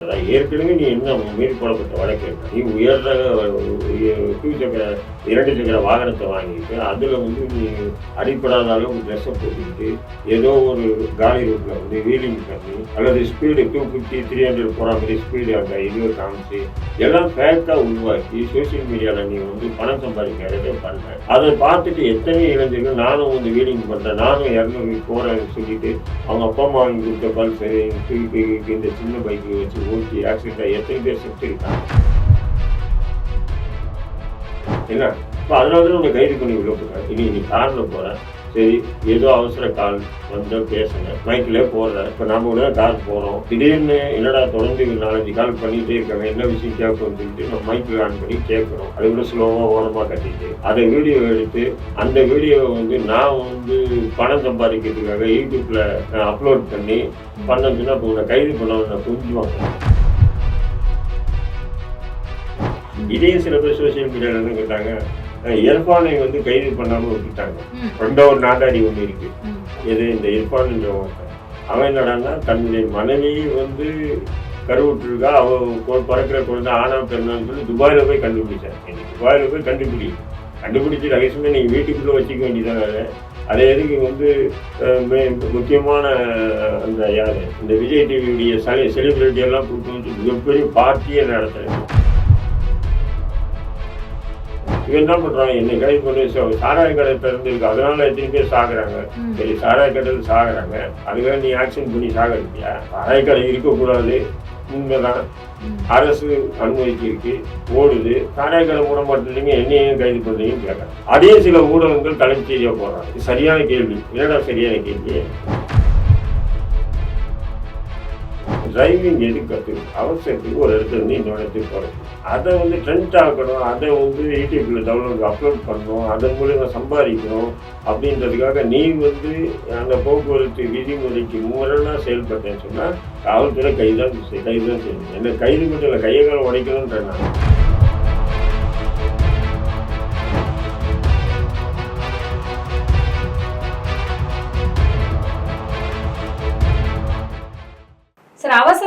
அதான் ஏற்கனவே நீ என்ன மீறி போடப்பட்ட வழக்கு நீ உயர் டூ சக்கர இரண்டு சக்கர வாகனத்தை வாங்கிட்டு அதில் வந்து நீ அடிப்படாத அளவுக்கு ட்ரெஸ்ஸை போட்டுக்கிட்டு ஏதோ ஒரு காலி ரூட்டில் வந்து வீலிங் பண்ணி அல்லது speed two fifty three hundred போகிற மாதிரி ஸ்பீடு அந்த இதுவை காமிச்சு எல்லாம் ஃபேக்காக உருவாக்கி சோஷியல் மீடியாவில் நீ வந்து பணம் சம்பாதிக்கிறதே பண்ண அதை பார்த்துட்டு எத்தனை இளைஞர்கள் நானும் வந்து வீலிங் பண்ணுறேன் நானும் இரநூறு போகிறேன்னு சொல்லிட்டு அவங்க அப்பா அம்மா வாங்கி கொடுத்த பல்சரு இந்த சின்ன பைக்கு வச்சு ஓட்டி ஆக்சிடென்ட் ஆகி எத்தனை பேர் செத்து இருக்காங்க என்ன? இப்போ அதனால தான் உங்களை கைது பண்ணி விட போகிறேன் இனி நீ காரில் போகிறேன் சரி ஏதோ அவசர கால் வந்து பேசுங்க. மைக்கில் போடுறேன். இப்போ நாம கூட கார் போகிறோம் திடீர்னு என்னடா தொடர்ந்து நாலஞ்சு கால் பண்ணிகிட்டே இருக்காங்க. என்ன விஷயம் சொல்லிட்டு நம்ம மைக்கில் ஆன் பண்ணி கேட்குறோம். அது கூட ஸ்லோவாக ஓரமாக கட்டிட்டு அதை வீடியோ எடுத்து அந்த வீடியோவை வந்து நான் வந்து பணம் சம்பாதிக்கிறதுக்காக யூடியூப்பில் அப்லோட் பண்ணி பண்ணதுன்னா இப்போ உன்னை கைது பண்ண கொஞ்சுவாங்க இதே சில பேர் சோசியல் மீடியாவில் என்ன கேட்டாங்க. அஹ் இர்ஃபானை வந்து கைது பண்ணாமல் விட்டுட்டாங்க. ரெண்டோ ஒரு நாட்டாடி ஒன்று இருக்கு. எது இந்த இர்ஃபான் அவன் என்னடான்னா தன்னுடைய மனைவி வந்து கருவுற்றிருக்கா அவ கொ- பிறக்கிற குழந்தை ஆனா பெண்ணான்னு சொல்லி துபாயில போய் கண்டுபிடிச்சான் இன்னைக்கு துபாயில போய் கண்டுபிடி. கண்டுபிடிச்சு ரகசியமே நீங்க வீட்டுக்குள்ள வச்சுக்க வேண்டியதானே அதை அதை எதுக்கு வந்து முக்கியமான அந்த யாரு? இந்த விஜய் டிவியுடைய செலி செலிபிரிட்டி எல்லாம் வந்து மிகப்பெரிய பார்ட்டியே நடத்துறேன். இவன் என்ன பண்றான் என்னை கைது பண்ணி சா- சாராய கடை திறந்துருக்கு. அதனால எத்தனை பேர் சாகுறாங்க. சரி சாராய கடையில் சாகுறாங்க. அதுக்காக நீ ஆக்ஷன் பண்ணி சாகடிப்பியா சாராய கடை இருக்கக்கூடாது. உண்மைதான். அரசு அனுமதிக்கு இருக்கு. ஓடுது. சாராய கடை மூட மாட்டேங்க என்னையும் கைது பண்றீங்கன்னு கேட்கறாங்க அதே சில ஊடகங்கள் தலைமை செய்தியா போடுறாங்க. இது சரியான கேள்வி. என்னடா சரியான கேள்வி? டிரைவிங் எடுக்கிறது அவசரத்துக்கு ஒரு இடத்துல இருந்து இன்னொரு இடத்துக்கு போகிறது அதை வந்து ட்ரெண்ட் ஆக்கணும் அதை வந்து யூடியூப்பில் டவுன்லோட் அப்லோட் பண்ணணும் அதன் மூலியமா சம்பாதிக்கணும் அப்படின்றதுக்காக நீ வந்து அந்த போக்குவரத்து விதிமுறைக்கு முரணாக செயல்பட்டேன்னு சொன்னால் காவல்துறை கைதான் தான் கைது தான் செய்யணும் என்ன கைது மட்டும் இல்லை கையை காலம் உடைக்கணுன்ற நான்.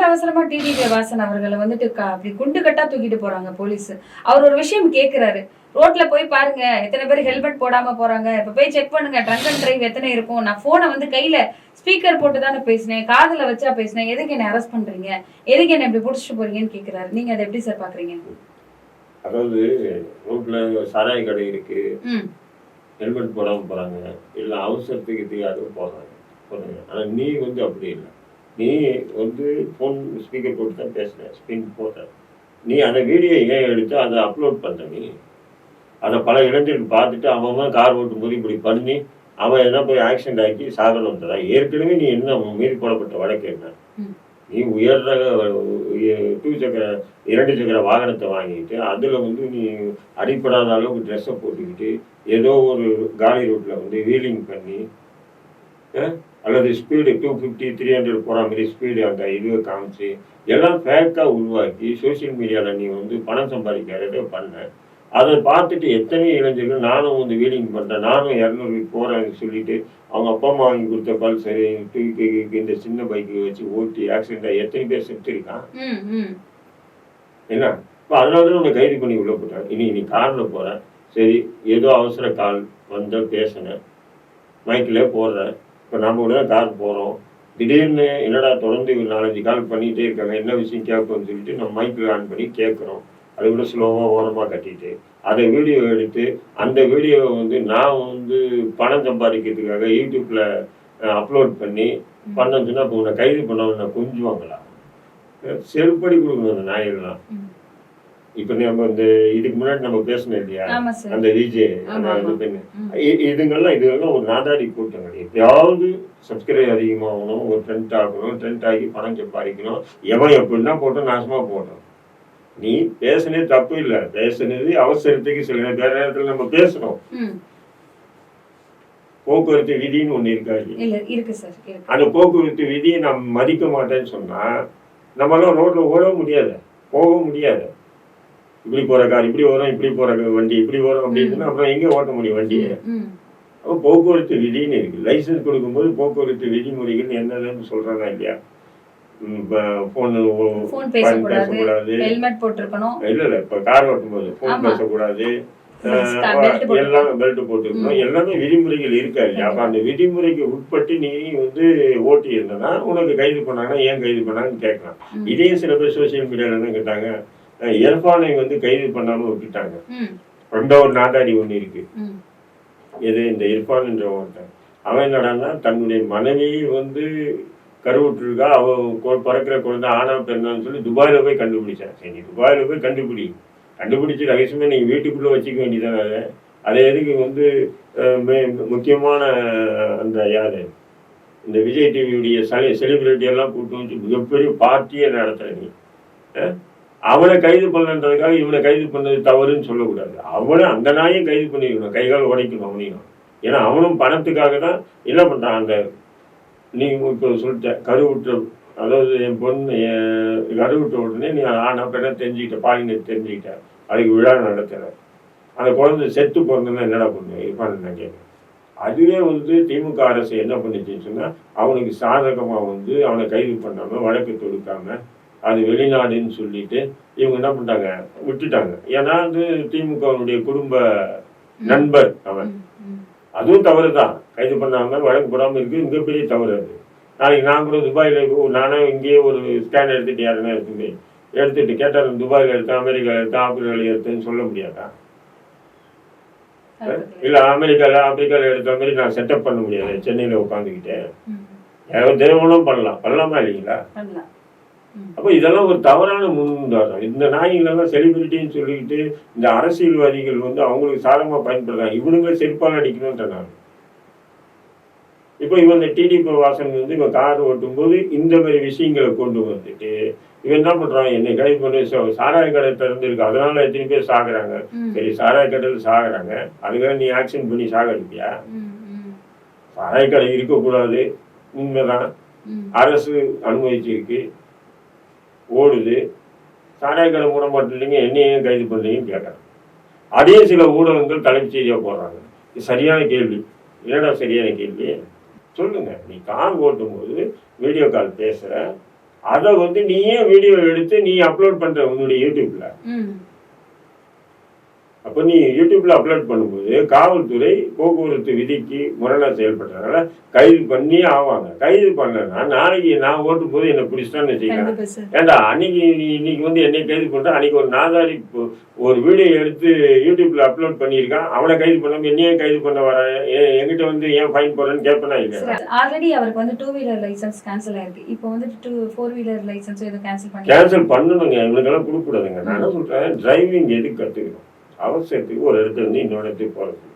அவசர அவசரமா டிடிவி வாசன் அவர்களை வந்துட்டு அப்படி குண்டு கட்டா தூக்கிட்டு போறாங்க போலீஸ். அவர் ஒரு விஷயம் கேக்குறாரு. ரோட்ல போய் பாருங்க. எத்தனை பேர் ஹெல்மெட் போடாம போறாங்க. இப்ப போய் செக் பண்ணுங்க. ட்ரங்க் அண்ட் டிரைவ் எத்தனை இருக்கும்? நான் போனை வந்து கையில ஸ்பீக்கர் போட்டு தானே பேசினேன். காதுல வச்சா பேசினேன். எதுக்கு என்ன அரெஸ்ட் பண்றீங்க? எதுக்கு என்ன இப்படி புடிச்சிட்டு போறீங்கன்னு கேக்குறாரு. நீங்க அதை எப்படி சார் பாக்குறீங்க? அதாவது ரோட்ல சாராய கடை இருக்கு. ஹெல்மெட் போடாமல் போகிறாங்க இல்லை அவசரத்துக்கு தெரியாத போகிறாங்க போகிறாங்க ஆனால் நீ வந்து அப்படி இல்லை. நீ வந்து ஃபோன் ஸ்பீக்கர் போட்டு தான் பேசுகிற ஸ்பின் போட்ட நீ அந்த வீடியோ ஏன் எடுத்து அதை அப்லோட் பண்ணுற நீ? அதை பல இளைஞர்கள் பார்த்துட்டு அவன் கார் ஓட்டும் போது இப்படி பண்ணி அவன் என்ன போய் ஆக்சிடென்ட் ஆக்கி சாகணும் தரா ஏற்கனவே நீ என்ன மீறி போடப்பட்ட வழக்கு என்ன. நீ உயர் ரக டூ சக்கர இரண்டு சக்கர வாகனத்தை வாங்கிட்டு அதில் வந்து நீ அடிப்படாத அளவுக்கு ட்ரெஸ்ஸை போட்டுக்கிட்டு ஏதோ ஒரு காலி ரூட்டில் வந்து வீலிங் பண்ணி அல்லது speed two fifty three hundred போகிற மாதிரி ஸ்பீடு அந்த இதுவை காமிச்சு எல்லாம் ஃபேக்காக உருவாக்கி சோஷியல் மீடியாவில் நீ வந்து பணம் சம்பாதிக்கிறதே பண்ண. அதை பார்த்துட்டு எத்தனை இளைஞர்கள் நானும் வந்து வீலிங் பண்ணுறேன் நானும் இரநூறு போகிறேன்னு சொல்லிட்டு அவங்க அப்பா அம்மா வாங்கி கொடுத்த பல்சரு தூக்கி இந்த சின்ன பைக்கு வச்சு ஓட்டி ஆக்சிடென்ட் ஆகி எத்தனை பேர் செத்து இருக்கான் என்ன? இப்போ அதனால தான் உன்னை கைது பண்ணி உள்ள போட்டேன் இனி நீ காரில் போகிறேன் சரி ஏதோ அவசர கால் வந்து பேசுனேன். மைக்கில் போடுறேன் இப்போ நாம கூட கார் போகிறோம் திடீர்னு என்னடா தொடர்ந்து ஒரு நாலஞ்சு கால் பண்ணிகிட்டே இருக்காங்க என்ன விஷயம் கேட்கணும்னு சொல்லிட்டு நம்ம மைக்கில் ஆன் பண்ணி கேட்குறோம். அது கூட ஸ்லோவாக ஓரமாக கட்டிட்டு. அதை வீடியோ எடுத்து அந்த வீடியோவை வந்து நான் வந்து பணம் சம்பாதிக்கிறதுக்காக யூடியூப்பில் அப்லோட் பண்ணி பண்ணதுன்னா இப்போ உன்னை கைது பண்ண கொஞ்சுவாங்களா? செருப்படி கொடுக்கணும் அந்த நாயெல்லாம். இப்ப நம்ம இந்த இதுக்கு முன்னாடி நம்ம பேசணும் இல்லையா? அந்த விஜே இதுங்கெல்லாம் இதுங்கெல்லாம் ஒரு நாதாரி கூட்டங்கள். எப்பயாவது சப்ஸ்கிரைப் அதிகமாகணும் ஒரு ட்ரெண்ட் ஆகணும் ட்ரெண்ட் ஆகி பணம் சம்பாதிக்கணும். எவன் எப்படின்னா போட்டோம் நாசமா போட்டோம். நீ பேசுனது தப்பு இல்லை. பேசுனது அவசரத்துக்கு சில வேற நேரத்தில் நம்ம பேசணும் போக்குவரத்து விதின்னு ஒண்ணு இருக்காது அந்த போக்குவரத்து விதியை நாம் மதிக்க மாட்டேன்னு சொன்னா நம்மளாம் ரோட்ல ஓட முடியாது போக முடியாது. இப்படி போற கார் இப்படி வரும் இப்படி போற வண்டி இப்படி வரும் அப்படின்னு அப்புறம் எங்க ஓட்ட முடியும் வண்டியை? அப்போ போக்குவரத்து விதின்னு இருக்கு. லைசன்ஸ் கொடுக்கும்போது போக்குவரத்து விதிமுறைகள் என்னென்னு சொல்றாங்க இல்லையா? ஃபோன் பேசக்கூடாது. ஹெல்மெட் போட்டிருக்கணும். இல்ல இல்ல இப்ப கார் ஓட்டும்போது ஃபோன். பேசக்கூடாது. எல்லாம் பெல்ட் போட்டுக்கணும் எல்லாமே விதிமுறைகள் இருக்காது அப்ப அந்த விதிமுறைக்கு உட்பட்டு நீ வந்து ஓட்டி இருந்தனா உனக்கு கைது பண்ணாங்கன்னா ஏன் கைது பண்ணாங்கன்னு கேட்கலாம். இதே சில பேர் சோசியல் மீடியால என்ன கேட்டாங்க? இர்ஃபானை வந்து கைது பண்ணாம விட்டுட்டாங்க. ரொம்ப ஒரு நாதாரி ஒண்ணு இருக்கு. எது இந்த இர்ஃபான் என்ற ஒருத்தன் அவன் என்னடான்னா தன்னுடைய மனைவி வந்து கருவுற்றிருக்கா அவ பிறக்கிற குழந்தை ஆனா பெண்ணான்னு சொல்லி துபாயில போய் கண்டுபிடிச்சான் சரி துபாயில போய் கண்டுபிடி. கண்டுபிடிச்சு ரகசியமா நீங்க வீட்டுக்குள்ள வச்சுக்க வேண்டியதானே அதை. எதுக்கு வந்து முக்கியமான அந்த யாரு? இந்த விஜய் டிவியுடைய செலி செலிபிரிட்டி எல்லாம் கூட்டு வச்சு மிகப்பெரிய பார்ட்டியே நடத்துற நீ? அவனை கைது பண்ணன்றதுக்காக இவனை கைது பண்ணது தவறுன்னு சொல்லக்கூடாது. அவனை அந்த நாயும் கைது பண்ணிருக்கணும் கைகால் உடைக்கணும் அவனையும். ஏன்னா அவனும் பணத்துக்காக தான் என்ன பண்ணுறான் அந்த நீ இப்போ சொல்லிட்ட கருவுற்ற அதாவது என் பொண்ணு என் கருவுற்ற உடனே நீ ஆனா பெண்ணை தெரிஞ்சுக்கிட்ட பாலினை தெரிஞ்சுக்கிட்ட. அதுக்கு விழா நடத்துற. அந்த குழந்தை செத்து பிறந்ததுன்னா என்னடா பண்ணு இருப்பான்னு நான் கேட்குறேன். அதுவே வந்து திமுக அரசு என்ன பண்ணிச்சுன்னு சொன்னால் அவனுக்கு சாதகமாக வந்து அவனை கைது பண்ணாமல் வழக்கு தொடுக்காமல் அது வெளிநாடுன்னு சொல்லிட்டு இவங்க என்ன பண்ணிட்டாங்க? விட்டுட்டாங்க. ஏன்னா அது திமுகவுடைய குடும்ப நண்பர் அவன். அதுவும் தவறு தான் கைது பண்ணாம வழக்கு போடாம இருக்கு. மிகப்பெரிய தவறு அது. நாளைக்கு நான் கூட துபாயில் நானே இங்கேயே ஒரு ஸ்கேன் எடுத்துட்டு யாருன்னா எடுத்துட்டு எடுத்துட்டு கேட்டால் துபாயில் எடுத்தேன் அமெரிக்காவில் எடுத்தேன் ஆப்பிரிக்காவில் எடுத்தேன்னு சொல்ல முடியாதா? இல்ல அமெரிக்கால ஆப்பிரிக்கால எடுத்த மாதிரி நான் செட்டப் பண்ண முடியாது. சென்னையில உட்காந்துக்கிட்டேன் தேவனும் பண்ணலாம். பண்ணலாமா இல்லைங்களா? அப்போ இதெல்லாம் ஒரு தவறான முன்னுதாரணம். இந்த நாய்களெல்லாம் செலிபிரிட்டின்னு சொல்லிக்கிட்டு இந்த அரசியல்வாதிகள் வந்து அவங்களுக்கு சாதகமா பயன்படுறாங்க இவனுங்க செருப்பால் அடிக்கணும்ன்ற நான். இப்போ இவன் இந்த டிடிபி வாசன் வந்து இவன் கார் ஓட்டும்போது இந்த மாதிரி விஷயங்களை கொண்டு வந்துட்டு இவன் என்ன பண்றான்? என்னை கைது பண்ணி சாராய கடை திறந்துருக்கு. அதனால எத்தனை பேர் சாகுறாங்க? சரி சாராய கடையில் சாகுறாங்க. அதுக்காக நீ ஆக்ஷன் பண்ணி சாகடிப்பியா? சாராய கடை இருக்கக்கூடாது. உண்மைதான். அரசு அனுமதிச்சிருக்கு. ஓடுது சாராய கடை மூட இல்லைங்க என்னையும் கைது பண்ணீங்கன்னு கேட்குறாங்க அதே சில ஊடகங்கள் தலைப்பு செய்தியாக போடுறாங்க. இது சரியான கேள்வி. என்னடா சரியான கேள்வி? சொல்லுங்க. நீ கார் ஓட்டும்போது வீடியோ கால் பேசுற. அதை வந்து நீயே வீடியோ எடுத்து நீ அப்லோட் பண்ற உன்னுடைய யூடியூப்ல அப்போ நீ யூடியூப்ல அப்லோட் பண்ணும்போது காவல்துறை போக்குவரத்து விதிக்கு முரணா செயல்படுறதுனால கைது பண்ணி ஆவாங்க. கைது பண்ணனா நாளைக்கு நான் ஓட்டும் போது என்னை பிடிச்சிட்டான்னு வச்சுக்கிறேன் சார். ஏண்டா அன்னைக்கு நீ இன்னைக்கு வந்து என்னை கைது பண்ற? அன்னைக்கு ஒரு நாதாரி ஒரு வீடியோ எடுத்து யூடியூப்ல அப்லோட் பண்ணியிருக்கான். அவனை கைது பண்ணாம என்னையும் கைது பண்ண வர என்கிட்ட வந்து ஏன் ஃபைன் போடுறேன்னு கேட்பனா இல்லை ஆல்ரெடி அவருக்கு வந்து டூ வீலர் லைசன்ஸ் கேன்சல் ஆயிருக்கு. இப்போ வந்து டூ ஃபோர் வீலர் லைசன்ஸ் எதுவும் கேன்சல் பண்ணி கேன்சல் பண்ணணுங்க. இவனுக்கெல்லாம் கொடுக்கூடாதுங்க நான் என்ன சொல்றேன்? டிரைவிங் எதுக்கு கற்றுக்கணும் அவசரத்துக்கு ஒரு இடத்துல இருந்து இன்னொரு இடத்துக்கு போகிறது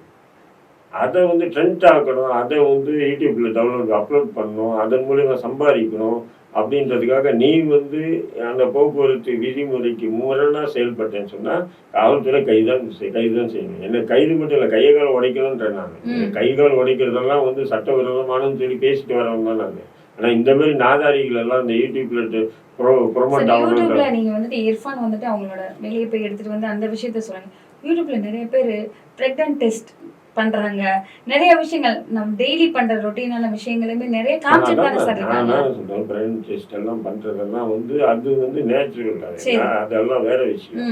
அதை வந்து ட்ரெண்ட் ஆக்கணும் அதை வந்து யூடியூப்ல டவுன்லோட் அப்லோட் பண்ணணும் அதன் மூலியமா சம்பாதிக்கணும் அப்படின்றதுக்காக நீ வந்து அந்த போக்குவரத்து விதிமுறைக்கு முரணா செயல்பட்டேன்னு சொன்னா காவல்துறை கைதான் செய்- கைதுதான் செய்யணும். என்ன கைது மட்டும் இல்லை கையை கால் உடைக்கணுன்ற நான். கை கால் உடைக்கிறதெல்லாம் வந்து சட்டவிரோதமானு சொல்லி பேசிட்டு வரவங்க தான் நான். ஆனா இந்த மாதிரி நாதாரிகள் எல்லாம் இந்த யூடியூப்ல ப்ரோ ப்ரொமோட் சார் ஆகணுன்ற யூடியூப்ல நீங்க வந்துட்டு இர்ஃபான் வந்துட்டு அவங்களோட வெளியே போய் எடுத்துட்டு வந்து அந்த விஷயத்த சொல்றாங்க யூடியூப்ல நிறைய பேர் பிரெக்னன்ட் டெஸ்ட் பண்றாங்க. நிறைய விஷயங்கள் நம்ம டெய்லி பண்ற ரொட்டீனான விஷயங்களுமே நிறைய சார் சொல்றேன் பிரெயின் டெஸ்ட் எல்லாம் பண்றதெல்லாம் வந்து அது வந்து நேச்சுரல் சரி. அதெல்லாம் வேற விஷயம்.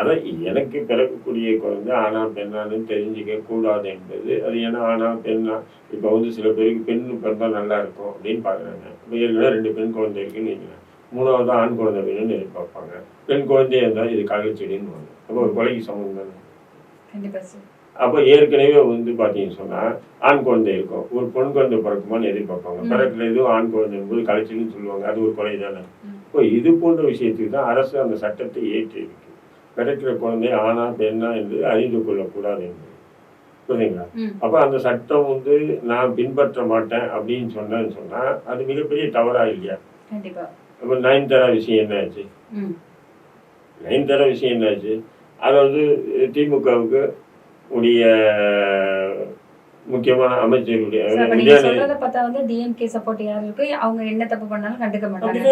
அதான் எனக்கு பிறக்கக்கூடிய குழந்தை ஆனா பெண்ணான்னு தெரிஞ்சுக்க கூடாது என்பது அது ஏன்னா ஆனா பெண்ணா இப்போ வந்து சில பேருக்கு பெண் பிறந்தா நல்லா இருக்கும் அப்படின்னு பாக்குறாங்க இப்போ ஏற்கனவே ரெண்டு பெண் குழந்தை இருக்குன்னு வைங்களேன். மூணாவது ஆண் குழந்தை வேணும்னு எதிர்பார்ப்பாங்க. பெண் குழந்தையா இருந்தால் இது கலைச்செடின்னு வாங்க. அப்போ ஒரு கொலைக்கு சமம் தானே? அப்போ ஏற்கனவே வந்து பார்த்தீங்கன்னு சொன்னா ஆண் குழந்தை இருக்கும். ஒரு பொன் குழந்தை பிறக்குமான்னு எதிர்பார்ப்பாங்க. பிறக்கல எதுவும் ஆண் குழந்தை போது கலைச்சல்னு சொல்லுவாங்க. அது ஒரு கொலை தானே. இப்போ இது போன்ற விஷயத்துக்கு தான் அரசு அந்த சட்டத்தை ஏற்றி இருக்கு பிறக்கிற குழந்தை ஆணா பெண்ணா என்று அறிந்து கொள்ளக்கூடாது என்று புரியுதுங்களா? அப்போ அந்த சட்டம் வந்து நான் பின்பற்ற மாட்டேன் அப்படின்னு சொன்னேன்னு சொன்னா அது மிகப்பெரிய தவறா இல்லையா? அப்போ நயன்தாரா விஷயம் என்ன ஆச்சு ம் நயன்தாரா விஷயம் என்னாச்சு? அது வந்து திமுகவுக்கு உடைய முக்கியமான அமைச்சருடைய டிஎம்கே சப்போர்ட் யார் இருக்கு? அவங்க என்ன தப்பு பண்ணாலும் கண்டுக்க மாட்டாங்க.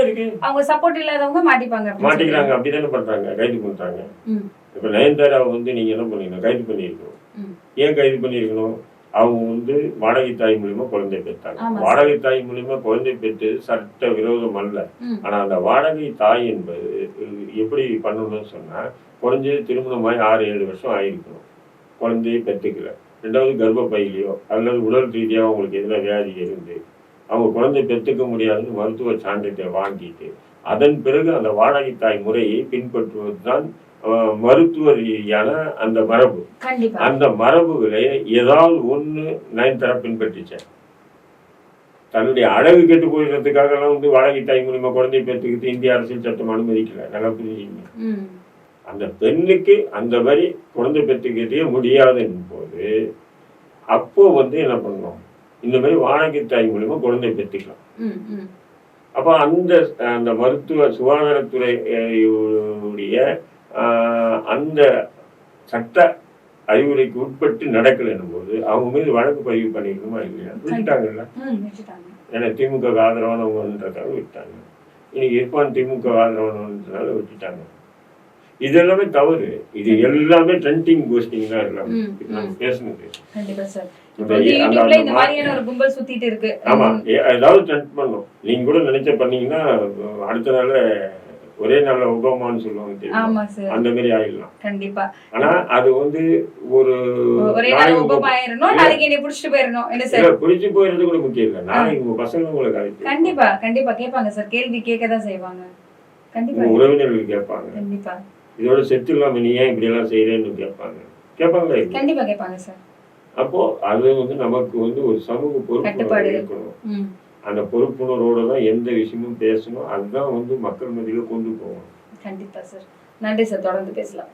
அவங்க சப்போர்ட் இல்லாதவங்க மாட்டிப்பாங்க மாட்டிக்கிறாங்க அப்படிதானே பண்றாங்க கைது பண்றாங்க இப்ப நயன்தாராவை வந்து நீங்க என்ன பண்ணீங்க கைது பண்ணியிருக்கணும். ம். ஏன் கைது பண்ணியிருக்கணும்? அவங்க வந்து வாடகை தாய் மூலியமா குழந்தை பெற்றாங்க. வாடகை தாய் மூலியமா குழந்தை பெற்று சட்ட விரோதம் அல்ல. ஆனா அந்த வாடகை தாய் என்பது எப்படி பண்ணணும்னு சொன்னா குறைஞ்சது திருமணமாய் ஆறு ஏழு வருஷம் ஆயிருக்கணும் குழந்தையை பெற்றுக்கல ரெண்டாவது கர்ப்பப்பையிலையோ அல்லது உடல் ரீதியாக அவங்களுக்கு எதுனா வியாதி இருந்து அவங்க குழந்தை பெற்றுக்க முடியாதுன்னு மருத்துவ சான்றிதழை வாங்கிட்டு அதன் பிறகு அந்த வாடகை தாய் முறையை பின்பற்றுவது தான் மருத்துவ ரீதியான அந்த மரபு. அந்த மரபுகளை ஏதாவது ஒண்ணு நயன்தாரா பின்பற்றிச்சேன் தன்னுடைய அழகு கெட்டு போயிடுறதுக்காகலாம் வந்து வாடகை தாய் மூலியமா குழந்தை பெற்றுக்கிட்டு இந்திய அரசியல் சட்டம் அனுமதிக்கல. நல்லா புரிஞ்சுக்கங்க. ம். அந்த பெண்ணுக்கு அந்த மாதிரி குழந்தை பெற்றுக்கிட்டே முடியாதுன்னு போது அப்போ வந்து என்ன பண்ணணும் இந்த மாதிரி வாடகை தாய் மூலியமா குழந்தை பெற்றுக்கலாம். அப்போ அந்த அந்த மருத்துவ சுகாதாரத்துறை உடைய அந்த சட்ட அறிவுரைக்கு உட்பட்டு நடக்கலைன்னும் போது அவங்க மீது வழக்கு பதிவு பண்ணிக்கணுமா இல்லையா? விட்டுட்டாங்கல்ல? ஏன்னா திமுக ஆதரவானவங்கன்றதால விட்டாங்க. இன்னைக்கு இர்ஃபான் திமுக ஆதரவானவன்றதால விட்டுட்டாங்க. இது எல்லாமே தவறு. இது எல்லாமே ட்ரெண்டிங் போஸ்டிங் தான் எல்லாம். பேசுனது. ஆமா. ஏதாவது ட்ரெண்ட் பண்ணும். நீங்க கூட நினைச்ச பண்ணீங்கன்னா அடுத்த நாள் ஒரே நாள்ல உபமான்னு சொல்லுவாங்க தெரியுமா? ஆமா சார் அந்த மாதிரி ஆயிடலாம். கண்டிப்பா. ஆனா அது வந்து ஒரு புடிச்சிட்டு போயிடணும் பிடிச்சு போயிடுறது கூட முக்கியம் இல்ல. நாளைக்கு உங்க பசங்க உங்களை கழிச்சு கண்டிப்பா கண்டிப்பா கேட்பாங்க சார் கேள்வி கேட்க தான் செய்வாங்க. கண்டிப்பா. உறவினர்கள் கேட்பாங்க. கண்டிப்பா. இதோட செத்து இல்லாம நீ ஏன் இப்படி எல்லாம் செய்யறேன்னு கேட்பாங்க. கேட்பாங்க கண்டிப்பா கேட்பாங்க சார் அப்போ அது வந்து நமக்கு வந்து ஒரு சமூக. பொறுப்பு இருக்கணும் அந்த பொறுப்புணர்வோட தான் எந்த விஷயமும் பேசணும். அதுதான் வந்து மக்கள் மத்தியில் கொண்டு போவோம் கண்டிப்பாக சார் நன்றி சார் தொடர்ந்து பேசலாம்.